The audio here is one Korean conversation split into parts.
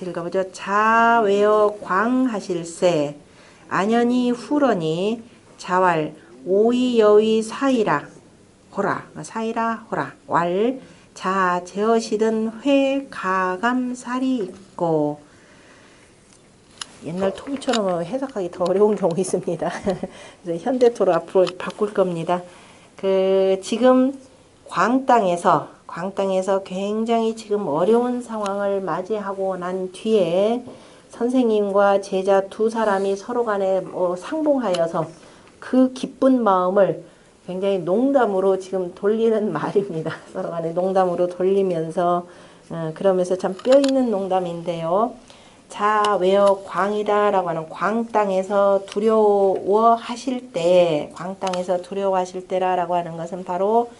읽어보죠. 자외어 광하실세 안연히 후러니 자왈 오이여위 사이라 호라 사이라 호라 왈 자 제어시든 회 가감 살이 있고 옛날 토부처럼 해석하기 더 어려운 경우 있습니다. 그래서 현대토로 앞으로 바꿀 겁니다. 그 지금 광 땅에서 광땅에서 굉장히 지금 어려운 상황을 맞이하고 난 뒤에 선생님과 제자 두 사람이 서로 간에 뭐 상봉하여서 그 기쁜 마음을 굉장히 농담으로 지금 돌리는 말입니다. 서로 간에 농담으로 돌리면서 어, 그러면서 참 뼈 있는 농담인데요. 자, 외어 광이다 라고 하는 광 땅에서 두려워하실 때, 광 땅에서 두려워하실 때라고 하는 것은 바로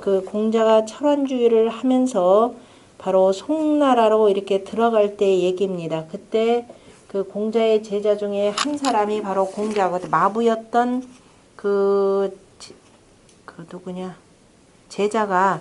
그 공자가 철원주의를 하면서 바로 송나라로 이렇게 들어갈 때 얘기입니다. 그때 그 공자의 제자 중에 한 사람이 바로 공자고 마부였던 그, 지- 그 누구냐 제자가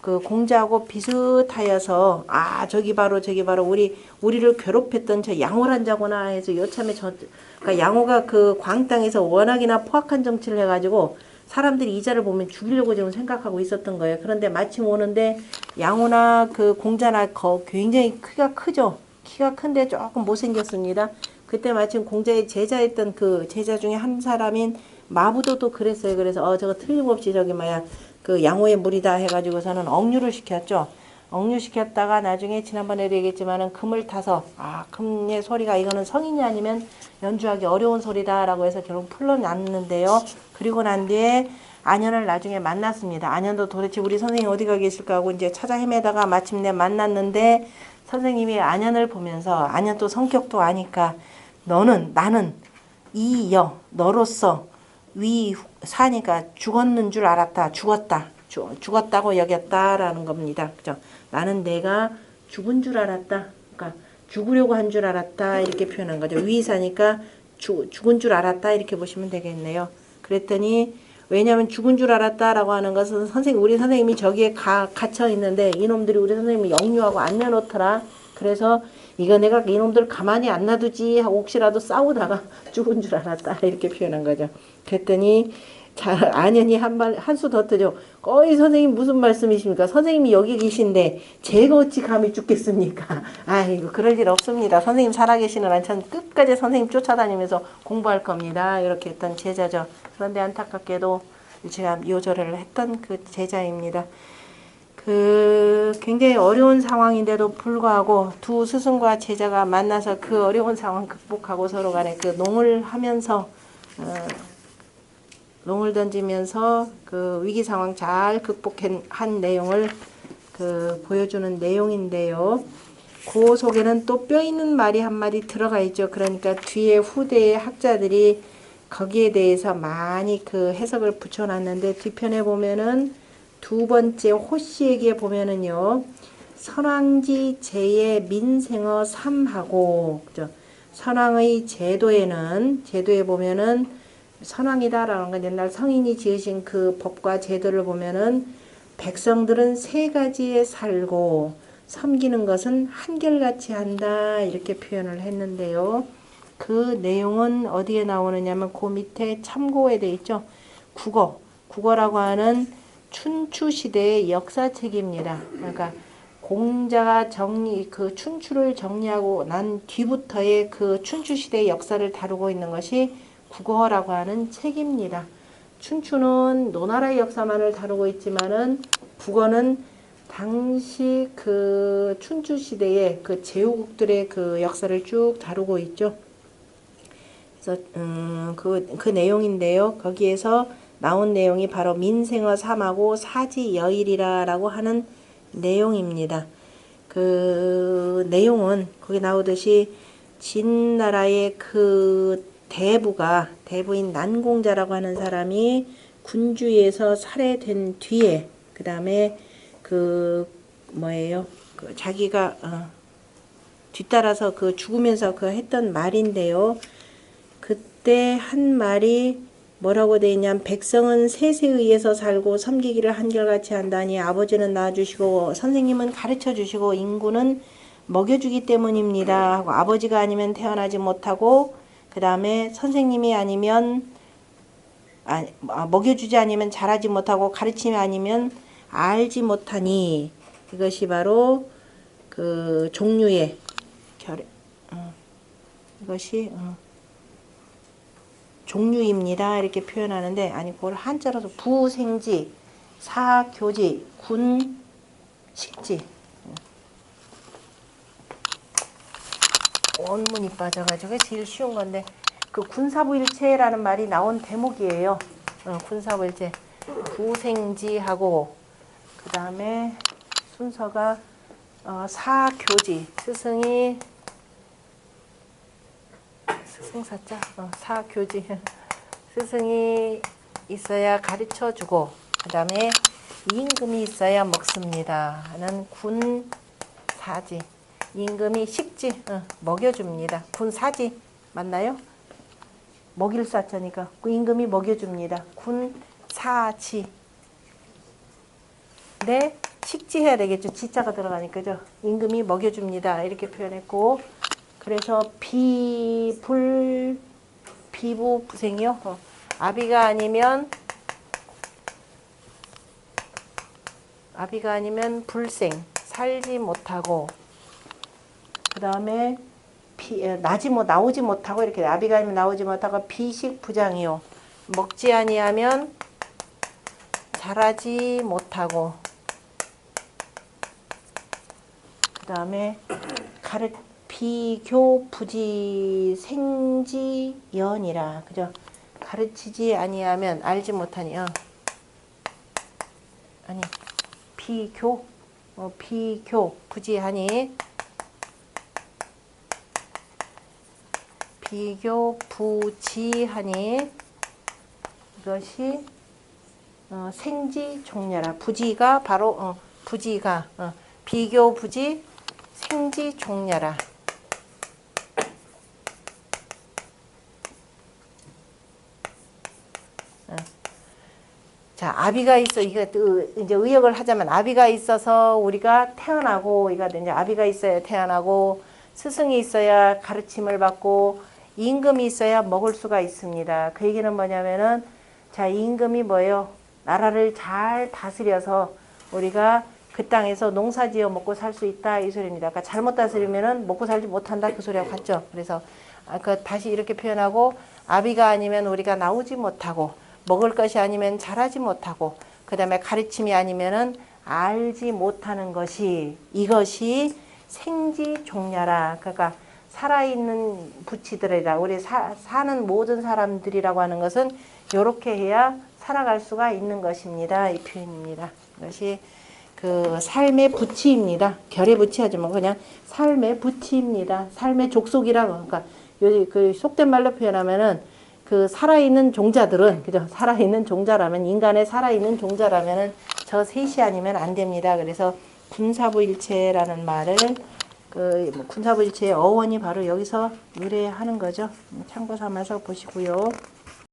그 공자하고 비슷하여서 아 저기 바로 저기 바로 우리 우리를 괴롭혔던 저 양호란 자구나 해서 여참에 저 그러니까 양호가 그 광 땅에서 워낙이나 포악한 정치를 해가지고 사람들이 이자를 보면 죽이려고 지금 생각하고 있었던 거예요. 그런데 마침 오는데 양호나 그 공자나 거 굉장히 키가 크죠. 키가 큰데 조금 못생겼습니다. 그때 마침 공자의 제자였던 그 제자 중에 한 사람인 마부도도 그랬어요. 그래서 어 저거 틀림없이 저기 뭐야 그 양호의 물이다 해가지고서는 억류를 시켰죠. 억류 시켰다가 나중에 지난번에도 얘기했지만은 금을 타서 아 금의 소리가 이거는 성인이 아니면 연주하기 어려운 소리다라고 해서 결국 풀러났는데요. 그리고 난 뒤에 안현을 나중에 만났습니다. 안현도 도대체 우리 선생님 어디가 계실까 하고 이제 찾아 헤매다가 마침내 만났는데 선생님이 안현을 보면서 안현 또 성격도 아니까 너는 나는 이여 너로서 위 사니까 죽었는 줄 알았다. 죽었다. 죽, 죽었다고 여겼다라는 겁니다. 그죠? 나는 내가 죽은 줄 알았다. 그러니까 죽으려고 한 줄 알았다. 이렇게 표현한 거죠. 위 사니까 죽, 죽은 줄 알았다. 이렇게 보시면 되겠네요. 그랬더니 왜냐하면 죽은 줄 알았다라고 하는 것은 선생님 우리 선생님이 저기에 가, 갇혀 있는데 이놈들이 우리 선생님을 영유하고 안 내놓더라. 그래서 이거 내가 이놈들 가만히 안 놔두지 혹시라도 싸우다가 죽은 줄 알았다 이렇게 표현한 거죠. 그랬더니 자 안연히 한말 한수더 뜨죠. 어이 선생님 무슨 말씀이십니까? 선생님이 여기 계신데 제가 어찌 감히 죽겠습니까? 아이고 그럴 일 없습니다. 선생님 살아계시는 한참 끝까지 선생님 쫓아다니면서 공부할 겁니다. 이렇게 했던 제자죠. 그런데 안타깝게도 제가 요절을 했던 그 제자입니다. 그 굉장히 어려운 상황인데도 불구하고 두 스승과 제자가 만나서 그 어려운 상황 극복하고 서로 간에 그 농을 하면서 어, 농을 던지면서 그 위기 상황 잘 극복한 한 내용을 그 보여주는 내용인데요. 그 속에는 또 뼈 있는 말이 한마디 들어가 있죠. 그러니까 뒤에 후대의 학자들이 거기에 대해서 많이 그 해석을 붙여놨는데 뒤편에 보면은 두 번째 호씨에게 보면은요. 선왕지 제의 민생어 삼하고 그죠? 선왕의 제도에는 제도에 보면은 선왕이다라는 건 옛날 성인이 지으신 그 법과 제도를 보면은 백성들은 세 가지에 살고 섬기는 것은 한결같이 한다 이렇게 표현을 했는데요. 그 내용은 어디에 나오느냐면 그 밑에 참고에 돼 있죠. 국어 국어라고 하는 춘추 시대의 역사책입니다. 그러니까 공자가 정리 그 춘추를 정리하고 난 뒤부터의 그 춘추 시대의 역사를 다루고 있는 것이 국어라고 하는 책입니다. 춘추는 노나라의 역사만을 다루고 있지만은 국어는 당시 그 춘추 시대의 그 제후국들의 그 역사를 쭉 다루고 있죠. 그래서 음, 그, 그 내용인데요. 거기에서 나온 내용이 바로 민생어 삼하고 사지 여일이라라고 하는 내용입니다. 그 내용은 거기 나오듯이 진나라의 그 대부가 대부인 난공자라고 하는 사람이 군주에서 살해된 뒤에 그 다음에 그 뭐예요? 그 자기가 어, 뒤따라서 그 죽으면서 그 했던 말인데요. 그때 한 말이 뭐라고 돼 있냐면 백성은 셋에 의해서 살고 섬기기를 한결같이 한다니 아버지는 낳아주시고 선생님은 가르쳐 주시고 인구는 먹여주기 때문입니다. 하고 아버지가 아니면 태어나지 못하고 그 다음에 선생님이 아니면 아, 아, 먹여주지 않으면 자라지 못하고 가르침이 아니면 알지 못하니. 이것이 바로 그 종류의 결 어, 이것이 어, 종류입니다. 이렇게 표현하는데 아니 그걸 한자로서 부생지 사교지 군 식지 원문이 빠져가지고 제일 쉬운 건데 그 군사부일체라는 말이 나온 대목이에요. 어, 군사부일체. 부생지하고 그 다음에 순서가 어, 사교지. 스승이 스승사자? 어, 사교지. 스승이 있어야 가르쳐 주고 그 다음에 임금이 있어야 먹습니다. 하는 군 사지 임금이 식지 어, 먹여줍니다. 군 사지 맞나요? 먹일 사자니까 그 임금이 먹여줍니다. 군 사지. 네 식지해야 되겠죠. 지자가 들어가니까죠? 임금이 먹여줍니다. 이렇게 표현했고. 그래서 비불 비부 부생이요? 어. 아비가 아니면 아비가 아니면 불생 살지 못하고. 그 다음에 비, 에, 나지 못 나오지 못하고 이렇게 아니면 나오지 못하고 비식 부장이요. 먹지 아니하면 자라지 못하고. 그 다음에 가르 비교 부지 생지연이라. 그죠? 가르치지 아니하면 알지 못하니 어. 아니 비교. 어, 비교 부지하니 비교 부지하니 이것이 어, 생지 종려라. 부지가 바로 어, 부지가 어, 비교 부지 생지 종려라. 자, 아비가 있어. 또 이제 의역을 하자면 아비가 있어서 우리가 태어나고 이가 이제 아비가 있어야 태어나고 스승이 있어야 가르침을 받고 임금이 있어야 먹을 수가 있습니다. 그 얘기는 뭐냐면은 자, 임금이 뭐예요? 나라를 잘 다스려서 우리가 그 땅에서 농사지어 먹고 살 수 있다 이 소리입니다. 그러니까 잘못 다스리면은 먹고 살지 못한다 그 소리하고 같죠. 그래서 아까 다시 이렇게 표현하고 아비가 아니면 우리가 나오지 못하고 먹을 것이 아니면 자라지 못하고 그 다음에 가르침이 아니면은 알지 못하는 것이 이것이 생지 종야라 그러니까 살아있는 부치들이라 우리 사, 사는 모든 사람들이라고 하는 것은 이렇게 해야 살아갈 수가 있는 것입니다. 이 표현입니다. 이것이 그 삶의 부치입니다. 결의 부치 하지 만 그냥 삶의 부치입니다. 삶의 족속이라고. 그러니까 여기 그 속된 말로 표현하면은 그 살아있는 종자들은 그죠? 살아있는 종자라면 인간의 살아있는 종자라면은 저 셋이 아니면 안 됩니다. 그래서 군사부일체라는 말을 그뭐 군사부일체의 어원이 바로 여기서 의뢰하는 거죠. 참고 삼아서 보시고요.